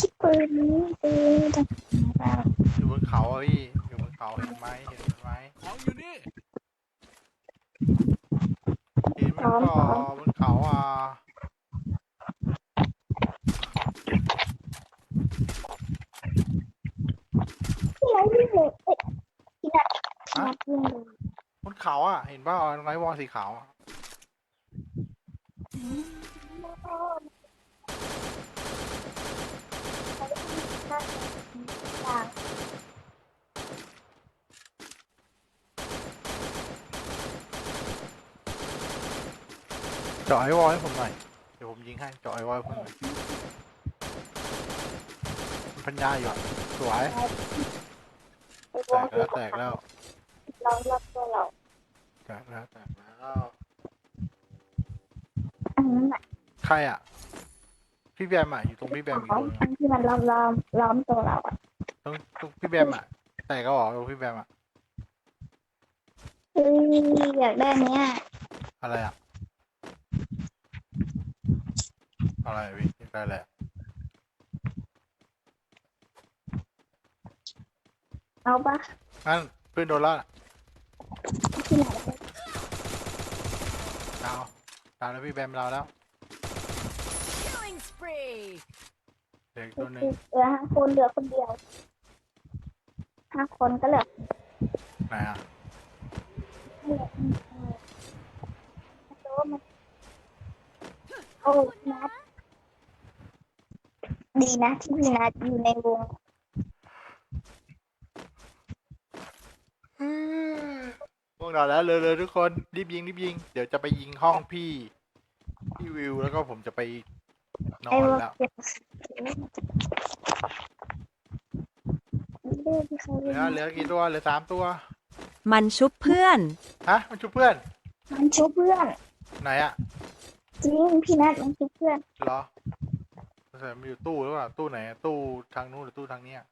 ชิปปืนนี้ปืนจากไหนเราอยู่บนเขาอะพี่อยู่บนเขาเห็นไหมเห็นไหมของอยู่นี่เห็นมันก็บนเขาอะพี่ไรวิ่งเลยเอ้ยพี่นัทพี่นัทวิ่งเลยบนเขาอะเห็นป่ะไรวอลสีขาวอะ เจาะไอวอลให้ผมหน่อย เดี๋ยวผมยิงให้เจาะไอวอลให้ผมหน่อยมันพันยาอยู่อะสวย แตกแล้วแตกแล้ว เราเราตัวเราแตกแล้วแตกแล้วอันนั้นแหละใครอะ พี่แบมอะอยู่ตรงพี่แบมอีกอ๋อคนนึงอันที่มันล้อมล้อมล้อมตัวเราอะตรงตรงพี่แบมอะแตกก็หรอตรงพี่แบมอะเฮ้ยอยากได้เนี้ยอะไรอะอะไรอะพี่ได้แหละเอาปะงั้นเพื่อนโดนและที่ไหนดาวดาวแล้วพี่แบมเราแล้ว Killing spree. เด็กตัวหนึ่งเหลือห้าคนเหลือคนเดียวห้าคนก็เหลือไหนอะเหลือตัวมันโอ้พี่นัทดีนะที่พี่นัทอยู่ในวงพวกเราแล้วเลยเลยทุกคนรีบยิงรีบยิง เดี๋ยวจะไปยิงห้องพี่ พี่วิวแล้วก็ผมจะไป นอไอ้นวงแล้วเก็บเลือดที่เขาเหเรีลืยอกเหลือกี่ตัวเหลือสามตัว มันชุบเพื่อน ฮะ มันชุบเพื่อน มันชุบเพื่อน ไหนอะจริงพี่นัทมันชุบเพื่อนเหรอแต่มันอยู่ตู้หรือเปล่าตู้ไหนอะตู้ทางนู้นหรือตู้ทางเนี้ย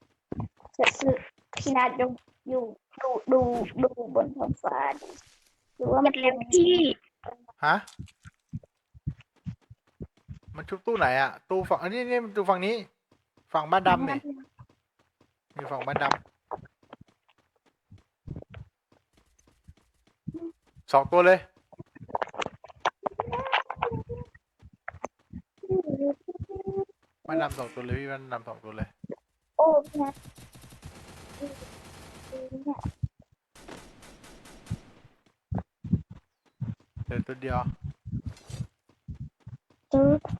เสร็จคือพี่นัทอยู่อยู่ดูดูดูบนท้องฟ้าดิหรือว่ามันเร็วที่ ฮะ มันชุบตู้ไหนอะตู้ฝั่งอันนี้นี่มันตู้ฝั่งนี้ ฝั่งบ้านดำเนี่ยมีฝั่งบ้านดำสองตัวเลย บ้านดำสองตัวเลยพี่บ้านดำสองตัวเลย โอ้พี่นัทเนี่ยเดินตัวเดียวจืดเพ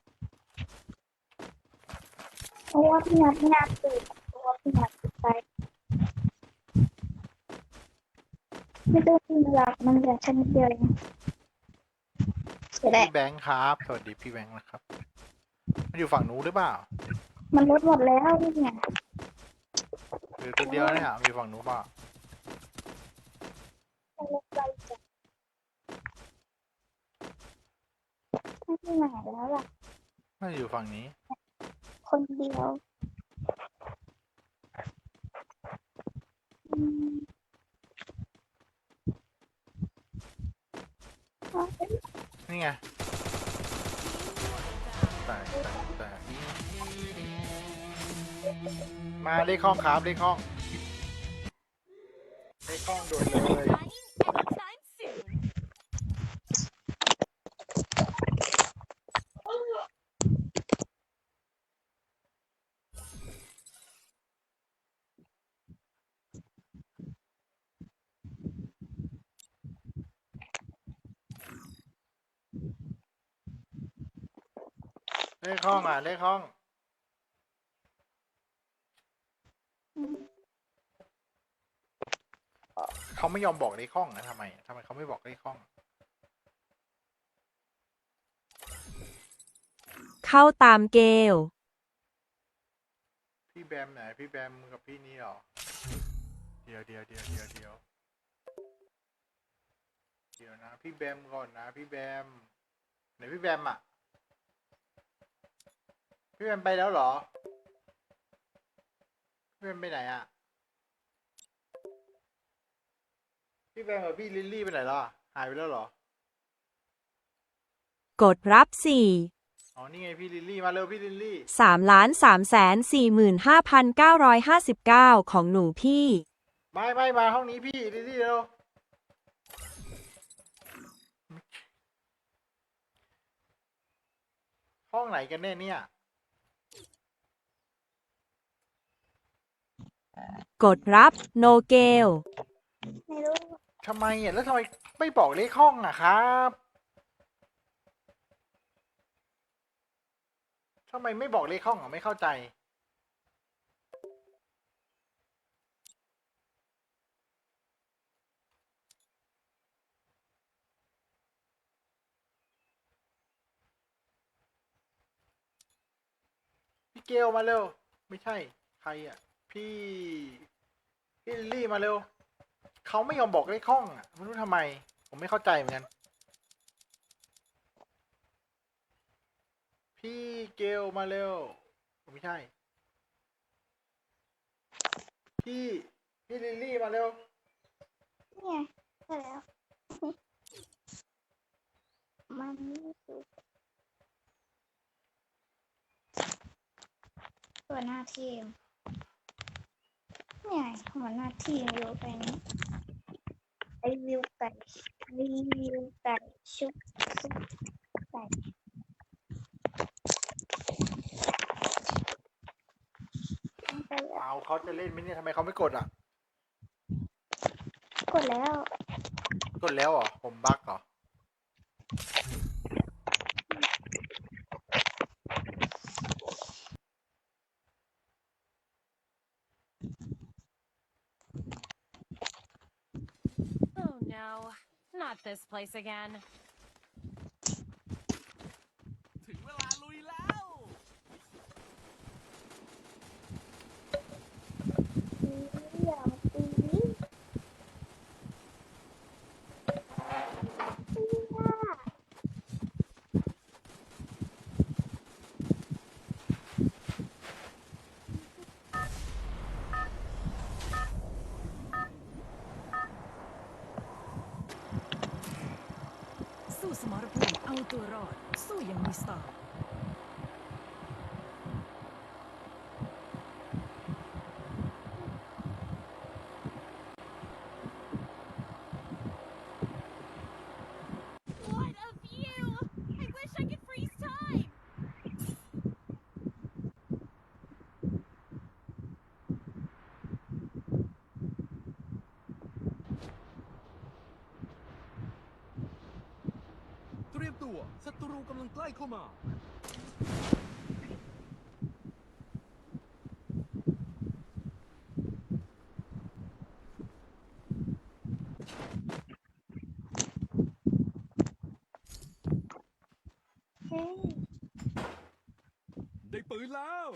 ราะว่าพี่นัทพี่นัทตื่นเพราะว่าพี่นัทตื่นไปไม่ต้องพี่นัทมันเหลือแค่นิดเดียวเองเสียดายพี่แบงค์ครับสวัสดีพี่แบงค์นะครับมันอยู่ฝั่งนู้นหรือเปล่ามันลดหมดแล้วนี่เนี่ยหรือตัวเดียวเนี่ยมีฝั่งนู้นเปล่ามันลดไปจ้ะไม่ที่ไหนแล้วล่ะน่าจะอยู่ฝั่งนี้ คนเดียวนี่ไงแตกแตกแตกมาเลขห้องครับเลขห้องเลขห้องด่วนเลย ห้องอะเลขห้อง เขาไม่ยอมบอกเลขห้องนะทำไมทำไมเขาไม่บอกเลขห้อง เข้าตามเกล พี่แบมไหนพี่แบมกับพี่นี่เหรอ เดี๋ยวเดี๋ยวเดี๋ยวเดี๋ยวเดี๋ยวเดี๋ยวนะ พี่แบมก่อนนะ พี่แบมไหนพี่แบมอะ พี่แบมไปแล้วเหรอ พี่แบมไปไหนอะ พี่แบมกับพี่ลิลลี่ไปไหนแล้วอะหายไปแล้วเหรอ กดรับสี่อ๋อ นี่ไงพี่ลิลลี่มาเร็วพี่ลิลลี่ สามล้านสามแสนสี่หมื่นห้าพันเก้าร้อยห้าสิบเก้าของหนูพี่ ไม่ไม่มาห้องนี้พี่ลิลลี่เร็วห้องไหนกันแน่เนี่ย กดรับโนเกล ไม่รู้ทำไมอะแล้วทำไมไม่บอกเลขห้องอะครับทำไมไม่บอกเลขห้องอะไม่เข้าใจ พี่เกลมาเร็ว ไม่ใช่ ใครอะ พี่พี่ลิลลี่มาเร็วเขาไม่ยอมบอกเลขห้องอะไม่รู้ทำไม ผมไม่เข้าใจเหมือนกัน พี่เกลมาเร็วไม่ใช่ พี่พี่ลิลลี่มาเร็วเนี่ไงได้แล้ว มันไม่ถูกตัวหน้าทีม นี่ไงหัวหน้าทีมอยู่ไปนี้ไอวิวไก่รีวิวไก่ชุบชุบไก่ไปแล้วเอาเขาจะเล่นไหมเนี่ยทำไมเขาไม่กดอะ กดแล้ว กดแล้วเหรอผมบั๊กเหรอ this place again. มิเอาตั ำลังใกล้เข้ามา เฮ้ย ได้ปืนแล้ว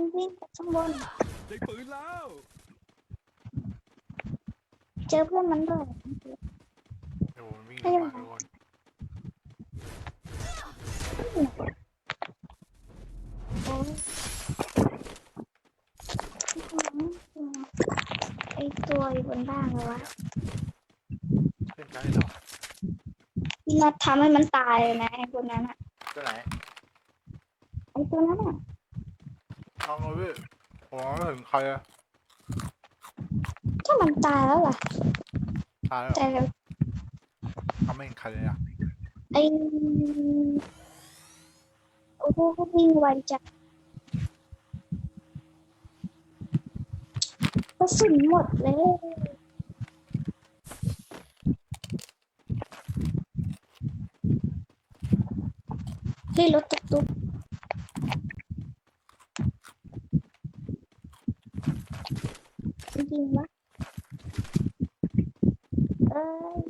มันวิ่งไปข้างบน ได้ปืนแล้ว เจอเพื่อนมันด้วย โดนวิ่งไม่ลงเป็นมาไรโดนโอ้ยไอตัวอยู่บนบ้านเลยวะเล่นกันได้เหรอพี่นัดทำให้มันตายเลยนะไอคนนั้นอะตัวไหนไอตัวนั้นอะ ลองเลยพี่ผมมองไม่ถึงใครอะถ้ามันตายแล้วล่ะตายแล้วเหรอแต่เราเขาไม่เห็นใครเลยอะไอโอ้โหวิ่งไวจังกระสุนหมดเลยเฮ้ยรถตุ๊กตุ๊ก ริงๆวะเอ้ย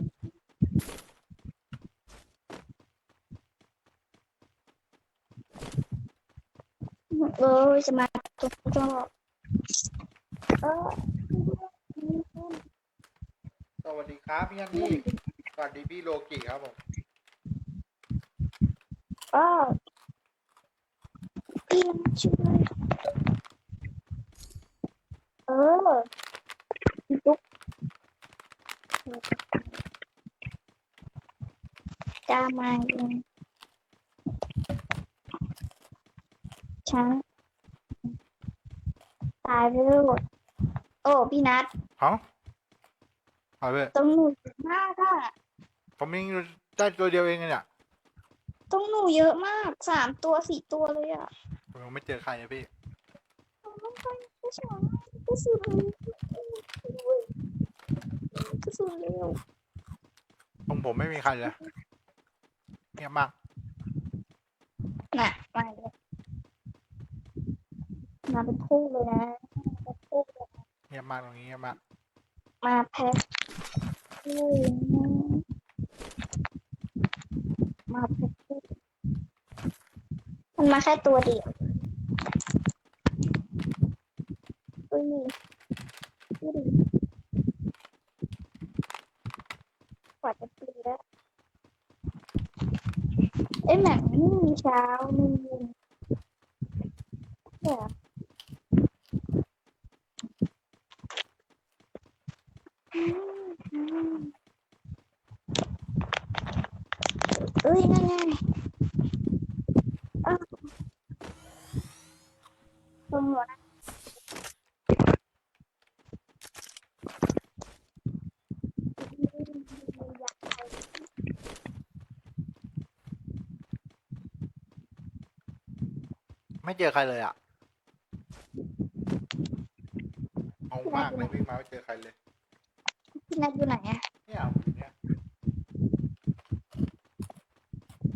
เออจะมาตุ๊กตุ๊กเออสวัสดีครับพี่ยันนี่สวัสดีพี่โลกิครับผมก็พี่มาช่วยเออ พี่ตุ๊กจะมาเองช้างตายไปแล้วโอ้ พี่นัทฮะเอาไปตรงหนูเยอะมากอะผมยิงได้ตัวเดียวเองเนี่ยตรงหนูเยอะมากสามตัวสี่ตัวเลยอะผมยังไม่เจอใครเลยพี่ต้องไปกระสุนกระสุน กระสุนเร็วตรงผมไม่มีใครเลยเงียบมากน่ะมาเลยมาเป็นคู่เลยนะเป็นคู่เลยเงียบมากตรงนี้เงียบมากมาแพ็คคู่นะมาแพ็คคู่มันมาแค่ตัวเดียวอุ้ยดูดิกว่าจะตีแล้วเอ้ยแหม่ง ไม่มีเช้าไม่มีเย็นเนี่ยอืมอืมเอ้ยนั่นไงอ้าวตรงหัวนะอยากไป ไม่เจอใครเลยอะเอามากเลยวิ่งมาไม่เจอใครเลย พี่นัทอยู่ไหนอะเนี่ยผมอยู่เนี่ย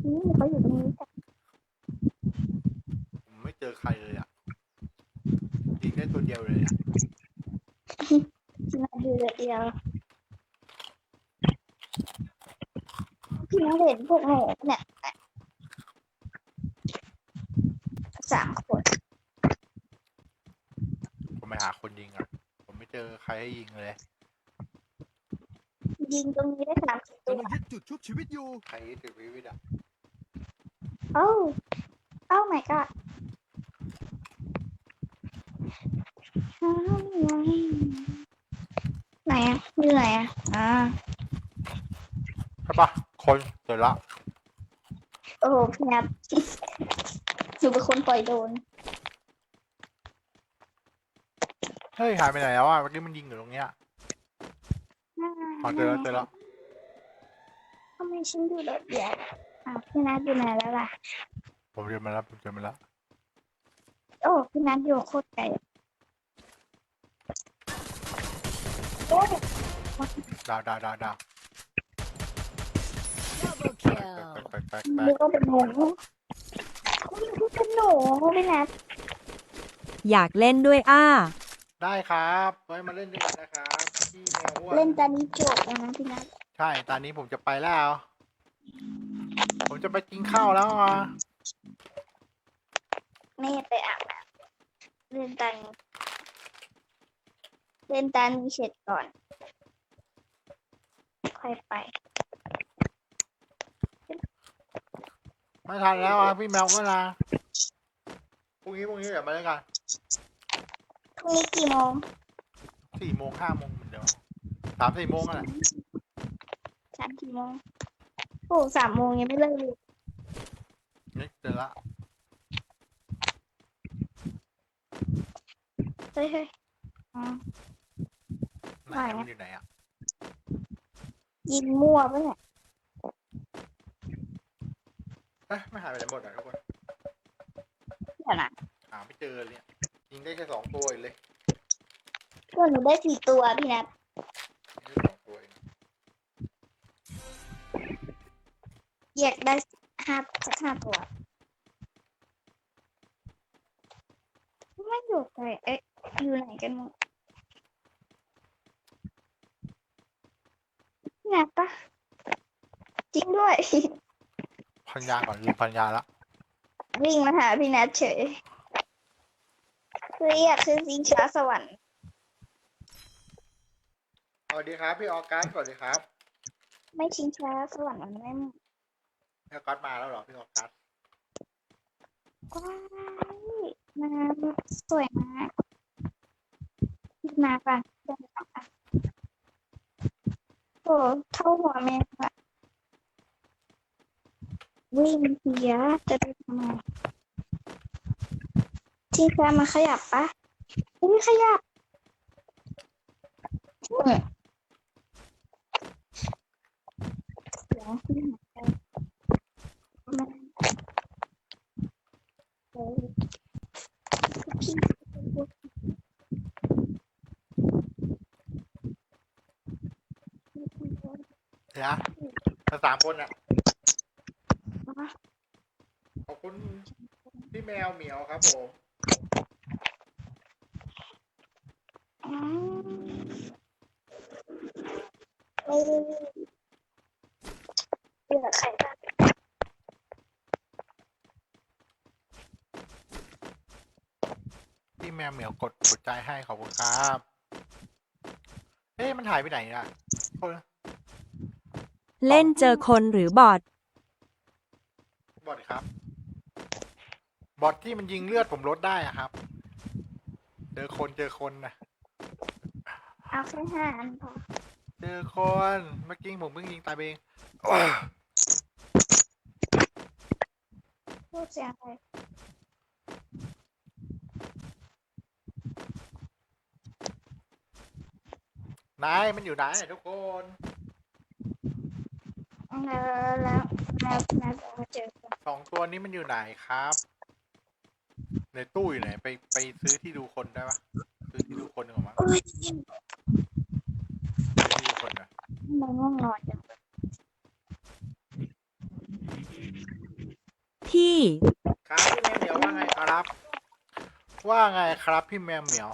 นี่เขาอยู่ตรงนี้จ้ะผมไม่เจอใครเลยอะยิงได้ตัวเดียวเลยอะพี่นัทอยู่เดียวพี่นัทเห็นพวกหนูเนี่ย สามคนผมไปหาคนยิงอะ ผมไม่เจอใครให้ยิงเลย ยิงตรงนี้ได้สามสิบตัวกำลังยึดจุดชุบชีวิตอยู่ ใครถือวิวิทอะโอ้โอ้ my god อ้าวไหนอะอยู่ไหนอะอ่าใช่ปะคนเจอละ โอ้โหพี่นัท หนูเป็นคนปล่อยโดน เฮ้ยหายไปไหนแล้วอะเมื่อกี้มันยิงอยู่ตรงเนี้ยอ๋อเจอแล้วเจอแล้วทำไมฉันดูโดดเดี่ยวอะพี่นัทอยู่ไหนแล้วล่ะ ผมเจอมาแล้วผมเจอมาแล้วโอ้พี่นัทอยู่โคตรไกลอะโอ้ยดาวดาวดาวดาว Double แปล kill. กแปลกแปลกแปลนึกกว่าเป็นหนูคุ ณนึกว่าเป็นหนูพี่นัทอยากเล่นด้วยอ้า ได้ครับ ไว้มาเล่นด้วยกันนะครับพี่แมวอ้วนเล่นตอนนี้จบแล้วนะพี่นัทใช่ ตอนนี้ผมจะไปแล้ว ผมจะไปกินข้าวแล้วอะแม่ไปอาบน้ำเล่นตอนนี้เล่นตอนนี้เสร็จก่อน ค่อยไป ไม่ทันแล้วอะพี่แมวก็ลาพรุ่งนี้พรุ่งนี้เดี๋ยวมาเล่นกันพรุ่งนี้กี่โมงสี่โมงห้าโมงเหมือนเดิมสามสี่โมงอะสามกี่โมงโอ้สามโมงยังไม่เลิกเลยนี่เจอละเฮ้ยเฮ้ยอ๋อ ไหนไหนอะอะมันอยู่ไหนอะ ยิงมั่วปะเนี่ย เอ๊ะไม่หายไปไหนหมดอะทุกคนเดี๋ยวนะหาไม่เจอเลยเนี่ยยิงได้แค่สองตัวเองเลยก็หนูได้สี่ตัวพี่นัทยิงได้สองตัวเองอยากได้ห้าสักห้าตัว ไม่อยู่ไกลเอ๊ะอยู่ไหนกันหมดพี่นัทปะจริงด้วย พันยาก่อนลืมพันยาละวิ่งมาหาพี่นัทเฉยคืออยากคือสิงช้าสวรรค์สวัสดีครับ พี่ออกัสสวัสดีครับไม่ชิงช้าสวรรค์มันไม่พี่ออกัสมาแล้วเหรอพี่ออกัสกว้ายน้ำสวยมากมาป่ะเดินต่อค่ะโอ้เท่าหัวแม่ค่ะ วิ่งเสียจะไปทำไมที่แคมาขยับปะไม่ขยับอืมเดี๋ยวพี่หาไปมาเฮ้ยพี่เดี๋ยวมาสามคนอะขอบ คุณพี่แมวเหมียวครับผมอืมเออเหลือใครบ้างพี่แมวเหมียวกดหัวใจให้ขอบคุณครับเอ๊ะมันหายไปไหนอะคนเล่นเจอคนหรือบอทบอทครับ บอทที่มันยิงเลือดผมลดได้อะครับ เจอคนเจอคนนะเอาแค่ห้าอันพอเจอคนเมื่อกี้ผมเพิ่งยิงตายไปเองพูดเสียงอะไรนายมันอยู่ไหนทุกคน แล้วแล้วแล้วแล้วเราเจอกันสองตัวนี้มันอยู่ไหนครับ ในตู้อยู่ไหน ไปไปซื้อที่ดูคนได้ปะซื้อที่ดูคนหนึ่งออกมาโอ้ยซื้อที่ดูคนหน่อยมันง่วงนอนจังพี่ ครับพี่แมวเหมียวว่าไงครับ ว่าไงครับพี่แมวเหมียว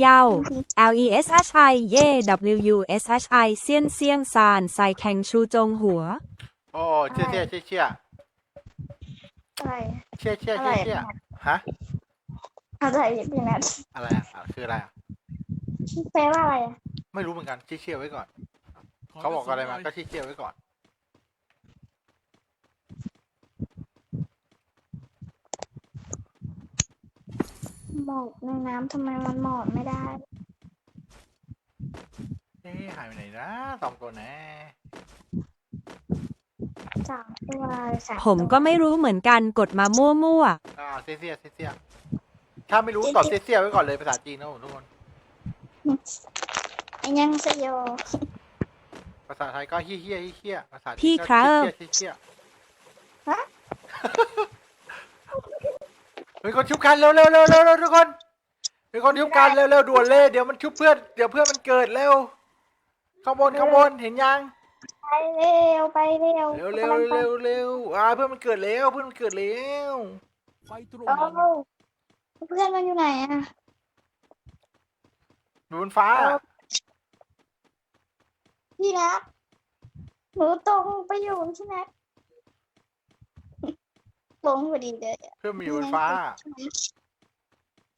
เยา L E S H I เย่ W U S H I เซียนเซียงซานใส่แข่งชูจงหัว โอ้เชี่ยเชี่ยเชี่ยเชี่ยอะไรเชี่ยเชี่ยอะไรเชี่ยเชี่ยอะฮะอะไรพี่นัทอะไรอะอะคืออะไรอะแปลว่าอะไรอะไม่รู้เหมือนกันเชี่ยเชี่ยไว้ก่อนขเขาบอกอะไรมาหน่ยก็เชี่ยเชี่ยไว้ก่อนหมอกในน้ำทำไมมันหมอกไม่ได้ เอ๊ะหายไปไหนนะสองตัวแน่ สามตัวสามผมตัวก็ไม่รู้เหมือนกันกดมามั่วอ่าเชี่ยเชี่ยเชี่ยเชี่ยถ้าไม่รู้ตอบเชี่ยเชี่ยไว้ก่อนเลยภาษาจีนนะผมทุกคนไอ้ยังสยอภาษาไทยก็เฮี้ยเฮี้ยเฮี้ยภาษาจีนพี่ก็ครับเชี่ยเชี่ยเชี่ยมีคนชุบกันเร็วเร็วเร็วเร็วเร็วทุกคนมีคนชุบกันเร็วเร็วด่วนเลยเดี๋ยวมันชุบเพื่อนเดี๋ยวเพื่อนมันเกิดเร็วข้างบนข้างบนเห็นยังไป เร็วไปเร็วเร็วเร็วเร็วเร็วอ่าเพื่อนมันเกิดแล้วเพื่อนมันเกิดแล้วไฟตรงโอ้นั้นเพื่อนมันอยู่ไหนอะอยู่บนฟ้า พี่นะหนูตรงไปอยู่ที่นัทลงพอดีเลยอะเพื่อนมันอยู่บนฟ้า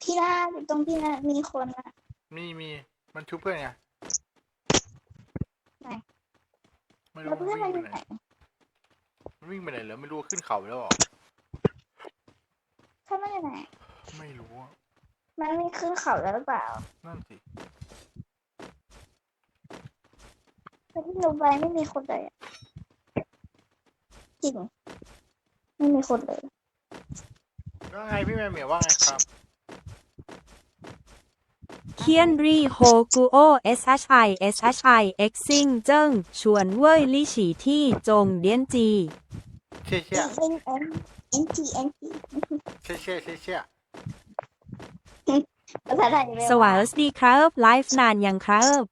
พี่นาอยู่ตรงพี่นามีคนอะมีมีมันชุบเพื่อนไง ไหน ไม่รู้แล้วมันเพื่อนวิ่มันงอไปยู่ไหนไหนมันวิ่งไปไหนแล้วไม่รู้ว่าขึ้นเขาไปแล้วเหรอเพื่อนมันอยู่ไหน ไม่รู้อะมันไม่ขึ้นเขาแล้วหรือเปล่านั่นสิแต่ที่หนูไปไม่มีคนเลยอะจริง ไม่มีคนเลยว่าไงพี่แม่เหมียวว่าไงครับๆ เคียนรีโฮกูโอ S H I S H I X ซิงเจิ้งชวนเว่ยลี่ฉีที่จงเดียนจี เชี่ยเชี่ยเอ็นเอ็นเอ็นทีเอ็นทีเชี่ยเชี่ยเชี่ยเชี่ยภาษาไทยเร็วสวัสดีครับไลฟ์นานยังครับ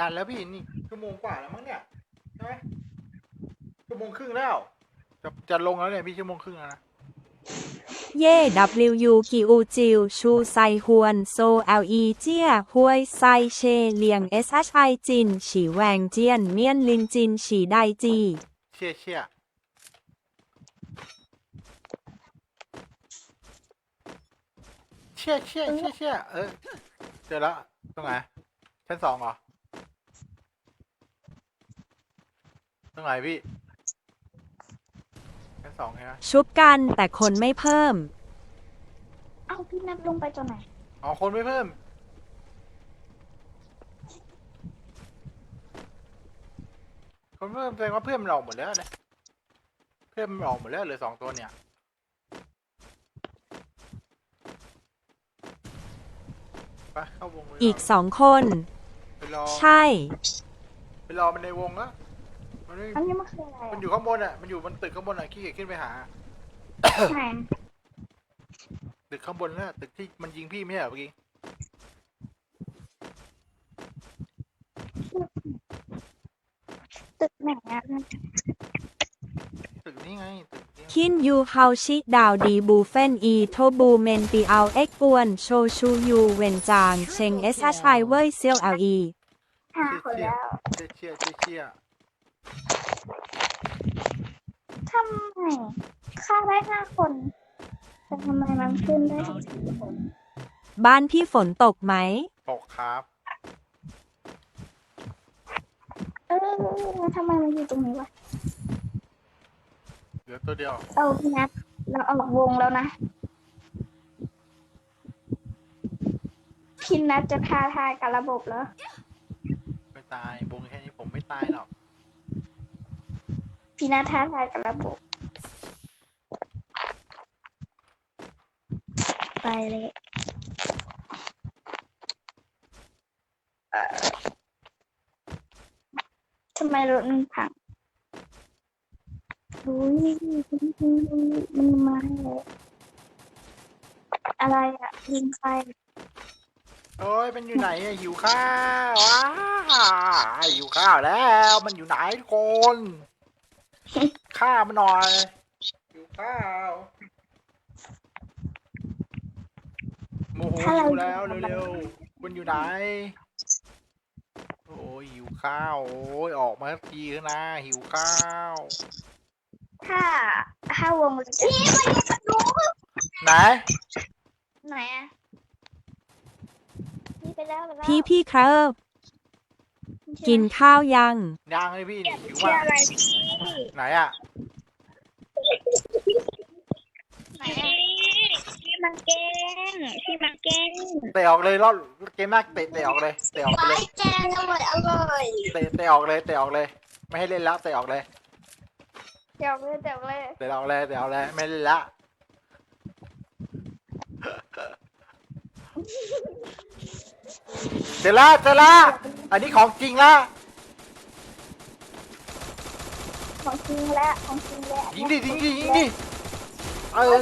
นานแล้วพี่นี่ชั่วโมงกว่าแล้วมั้งเนี่ยใช่ไหมชั่วโมงครึ่งแล้ว จะจะลงแล้วเนี่ยพี่ชั่วโมงครึ่งแล้วนะ เย่ W U กิอูจิว ชูไซฮวน โซ L E เจียฮวยไซเชเลียง S H I จิน ฉีแวงเจียน เมียนลินจิน ฉีไดจี เชี่ยเชี่ยเชี่ยเชี่ยเชี่ยเชี่ยเออเจอแล้วตรงไหนชั้นสองเหรอตรงไหนพี่ สองใช่ไหมชุบกันแต่คนไม่เพิ่ม เอ้าพี่นัดลงไปตอนไหนอ๋อคนไม่เพิ่ม คนเพิ่มแสดงว่าเพื่อนมันออกหมดแล้วนะเพื่อนมันออกหมดแล้วเหลือสองตัวเนี่ย ไปเข้าวงเลยอีกสองคน ไปรอใช่ ไปรอมันในวงแล้ว มันไม่อันนี้มันคืออะไรมันอะอยู่ข้างบนอะ มันอยู่บนตึกข้างบนอะขี้เกียจขึ้นไปหาไหนตึกข้างบนน่ะตึกที่มันยิงพี่ไม่ใช่เหรอเมื่อกี้ ตึกไหนอะตึกนี้ไง ตึกนี้คินยูเฮาชิดาวดีบูเฟนอีโทบูเมนปีเอาเอ็กกวนโชชูยูเวนจางเชงเอสไอเวยเซียวเอลีห้าคนแล้ว เชี่ยเชี่ยเชี่ยเชี่ย ทำไมฆ่าได้ห้าคนแต่ทำไมมันขึ้นได้ถึงสี่คนบ้านพี่ฝนตกไหม ตกครับ เออแล้วทำไมมันอยู่ตรงนี้วะเหลือตัวเดียว เอาพี่นัดเราออกวงแล้วนะพี่นัดจะท้าทายกับระบบแล้วไม่ตาย วงแค่นี้ผมไม่ตายหรอก พี่นัดท้าทายกับระบบ ไปเลยเอ่อทำไมรถมันพังอุ้ยมันมาเลยอะไรอะยิงใครโอ้ยมันอยู่ไหนอะหิวข้าวว้าหิวข้าวแล้ว มันอยู่ไหนทุกคน ฆ่ามันหน่อยหิวข้าวโมโหหิวแล้วเร็วๆคุณอยู่ไหน โอ้ยหิวข้าวโอ้ยออกมาสักทีเถอะนะหิวข้าวถ้าถ้าวงเราจะนี่มันอยู่กับหนูไหนไหนอะนี่ไปแล้วไปแล้วพี่พี่ครับ มันชื่อกินข้าวยัง ยังเลยพี่หิวชื่อมากอะไรพี่ไหนอะไหนอะพี่มันเก่งพี่มันเก่งเตะออกเลยรอบเกมแรกเตะเตะออกเลยเตะออกไปเลยแกงอร่อยอร่อยเตะเตะออกเลยเตะออกเลย ไม่ให้เล่นแล้วเตะออกเลยเดี๋ยวเลยเดี๋ยวเลยเตะออกเลยเตะออกเลยไม่เล่นแล้วเสร็จแล้วเสร็จแล้วอันนี้ของจริงละของจริงแล้วของจริงแล้ว ยิงดิยิงดิยิงดิเออ